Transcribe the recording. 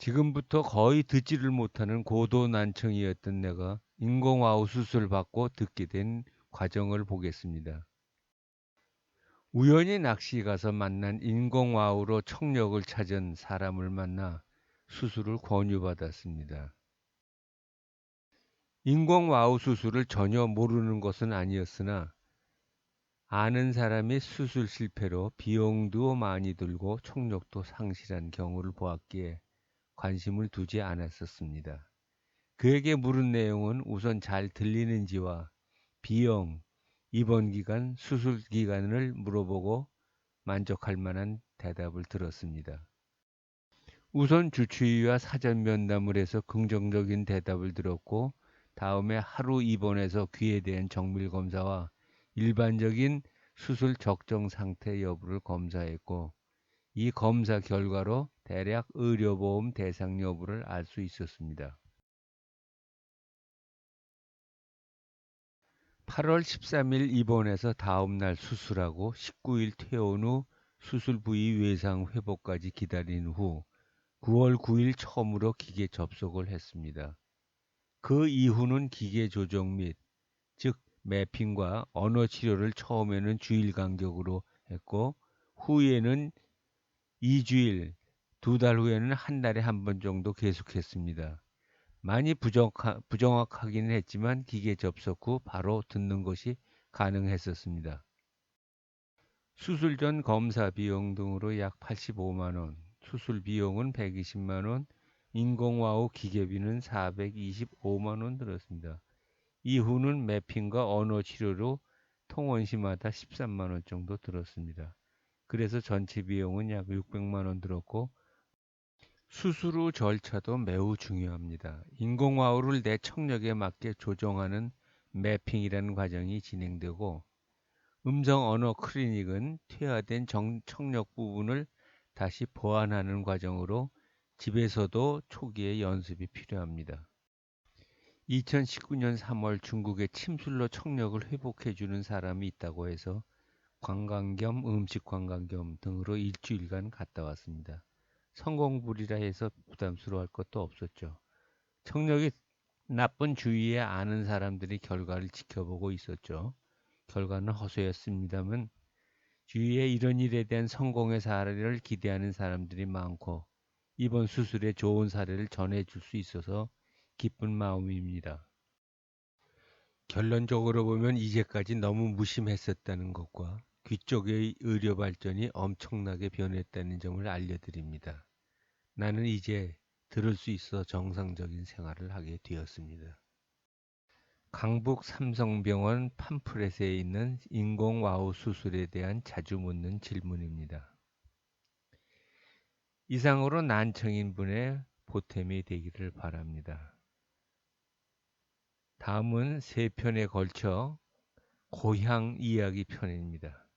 지금부터 거의 듣지를 못하는 고도난청이었던 내가 인공와우 수술 받고 듣게 된 과정을 보겠습니다. 우연히 낚시 가서 만난 인공와우로 청력을 찾은 사람을 만나 수술을 권유받았습니다. 인공와우 수술을 전혀 모르는 것은 아니었으나 아는 사람이 수술 실패로 비용도 많이 들고 총력도 상실한 경우를 보았기에 관심을 두지 않았었습니다. 그에게 물은 내용은 우선 잘 들리는지와 비용, 입원 기간, 수술 기간을 물어보고 만족할 만한 대답을 들었습니다. 우선 주치의와 사전 면담을 해서 긍정적인 대답을 들었고 다음에 하루 입원해서 귀에 대한 정밀 검사와 일반적인 수술 적정 상태 여부를 검사했고 이 검사 결과로 대략 의료보험 대상 여부를 알 수 있었습니다. 8월 13일 입원해서 다음날 수술하고 19일 퇴원 후 수술 부위 외상 회복까지 기다린 후 9월 9일 처음으로 기계 접속을 했습니다. 그 이후는 기계 조정 및, 즉 매핑과 언어 치료를 처음에는 주일 간격으로 했고 후에는 2주일, 두 달 후에는 한 달에 한 번 정도 계속했습니다. 많이 부정하, 부정확하기는 했지만 기계 접속 후 바로 듣는 것이 가능했었습니다. 수술 전 검사 비용 등으로 약 85만 원, 수술 비용은 120만 원, 인공와우 기계비는 425만 원 들었습니다. 이후는 매핑과 언어 치료로 통원시마다 13만 원 정도 들었습니다. 그래서 전체 비용은 약 600만 원 들었고 수술 후 절차도 매우 중요합니다. 인공와우를 내 청력에 맞게 조정하는 매핑이라는 과정이 진행되고 음성 언어 클리닉은 퇴화된 정, 청력 부분을 다시 보완하는 과정으로 집에서도 초기에 연습이 필요합니다. 2019년 3월 중국에 침술로 청력을 회복해 주는 사람이 있다고 해서 관광 겸 음식 관광 겸 등으로 일주일간 갔다 왔습니다. 성공불이라 해서 부담스러워할 것도 없었죠. 청력이 나쁜 주위에 아는 사람들이 결과를 지켜보고 있었죠. 결과는 허소였습니다만 주위에 이런 일에 대한 성공의 사례를 기대하는 사람들이 많고 이번 수술에 좋은 사례를 전해줄 수 있어서 기쁜 마음입니다. 결론적으로 보면 이제까지 너무 무심했었다는 것과 귀 쪽의 의료 발전이 엄청나게 변했다는 점을 알려드립니다. 나는 이제 들을 수 있어 정상적인 생활을 하게 되었습니다. 강북 삼성병원 팜프렛에 있는 인공 와우 수술에 대한 자주 묻는 질문입니다. 이상으로 난청인 분의 보탬이 되기를 바랍니다. 다음은 세 편에 걸쳐 고향 이야기 편입니다.